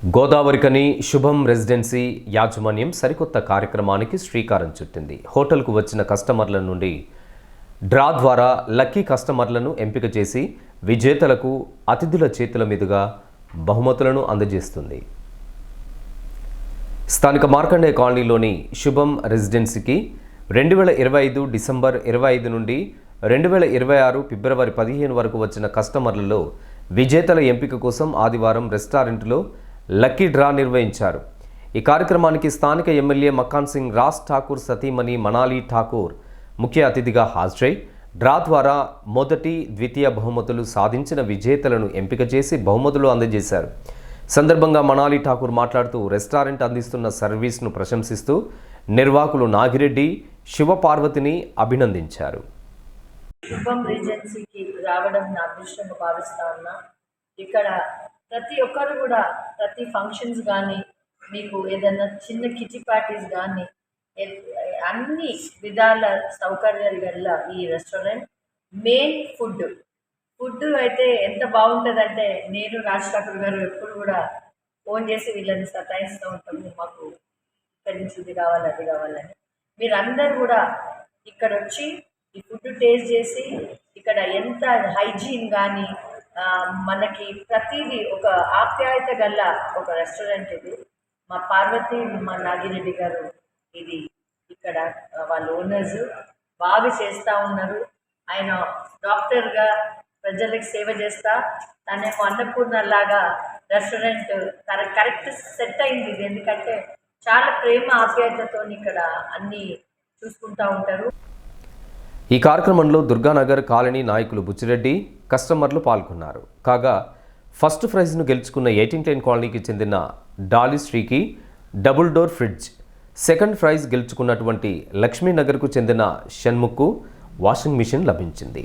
గోదావరికని శుభం రెసిడెన్సీ యాజమాన్యం సరికొత్త కార్యక్రమానికి శ్రీకారం చుట్టింది. హోటల్కు వచ్చిన కస్టమర్ల నుండి డ్రా ద్వారా లక్కీ కస్టమర్లను ఎంపిక చేసి విజేతలకు అతిథుల చేతుల మీదుగా బహుమతులను అందజేస్తుంది. స్థానిక మార్కండే కాలనీలోని శుభం రెసిడెన్సీకి రెండు వేల ఇరవై ఐదు డిసెంబర్ ఇరవై ఐదు నుండి రెండు వేల ఇరవై ఆరు ఫిబ్రవరి పదిహేను వరకు వచ్చిన కస్టమర్లలో విజేతల ఎంపిక కోసం ఆదివారం రెస్టారెంట్లో లక్కీ డ్రా నిర్వహించారు. ఈ కార్యక్రమానికి స్థానిక ఎమ్మెల్యే మక్కాన్ సింగ్ రాజ్ ఠాకూర్ సతీమణి మనాలి ఠాకూర్ ముఖ్య అతిథిగా హాజరై డ్రా ద్వారా మొదటి ద్వితీయ బహుమతులు సాధించిన విజేతలను ఎంపిక చేసి బహుమతులు అందజేశారు. సందర్భంగా మనాలి ఠాకూర్ మాట్లాడుతూ రెస్టారెంట్ అందిస్తున్న సర్వీస్ను ప్రశంసిస్తూ నిర్వాహకులు నాగిరెడ్డి శివపార్వతిని అభినందించారు. రావడం నా అదృష్టంగా భావిస్తా ఉన్నా. ఇక్కడ ప్రతి ఒక్కరు కూడా ప్రతి ఫంక్షన్స్ కానీ మీకు ఏదైనా చిన్న కిటీ పార్టీస్ కానీ అన్ని విధాల సౌకర్యాలు గల ఈ రెస్టారెంట్ మెయిన్ ఫుడ్ ఫుడ్ అయితే ఎంత బాగుంటుందంటే నేను రాజ్ ఠాకూర్ గారు ఎప్పుడు కూడా ఫోన్ చేసి వీళ్ళని సతాయిస్తూ ఉంటాము మాకు ఇక్కడి నుంచి ఇది కావాలి అది కావాలని. మీరందరూ కూడా ఇక్కడ వచ్చి ఈ ఫుడ్ టేస్ట్ చేసి ఇక్కడ ఎంత హైజీన్ కానీ మనకి ప్రతిదీ ఒక ఆప్యాయత గల్ల ఒక రెస్టారెంట్ ఇది. మా పార్వతి మా నాగిరెడ్డి గారు ఇది ఇక్కడ వాళ్ళ ఓనర్స్ బాగా చేస్తూ ఉన్నారు. ఆయన డాక్టర్గా ప్రజలకు సేవ చేస్తా. తనేమో అన్నపూర్ణ లాగా రెస్టారెంట్ తన కరెక్ట్ సెట్ అయింది ఇది. ఎందుకంటే చాలా ప్రేమ ఆప్యాయతతో ఇక్కడ అన్నీ చూసుకుంటూ ఉంటారు. ఈ కార్యక్రమంలో దుర్గానగర్ కాలనీ నాయకులు బుచ్చిరెడ్డి కస్టమర్లు పాల్గొన్నారు. కాగా ఫస్ట్ ప్రైజ్ను గెలుచుకున్న ఎయిటీన్ టెన్ కాలనీకి చెందిన Dolly శ్రీకి double door fridge second prize గెలుచుకున్నటువంటి లక్ష్మీనగర్కు చెందిన షణ్ముక్కు వాషింగ్ మిషన్ లభించింది.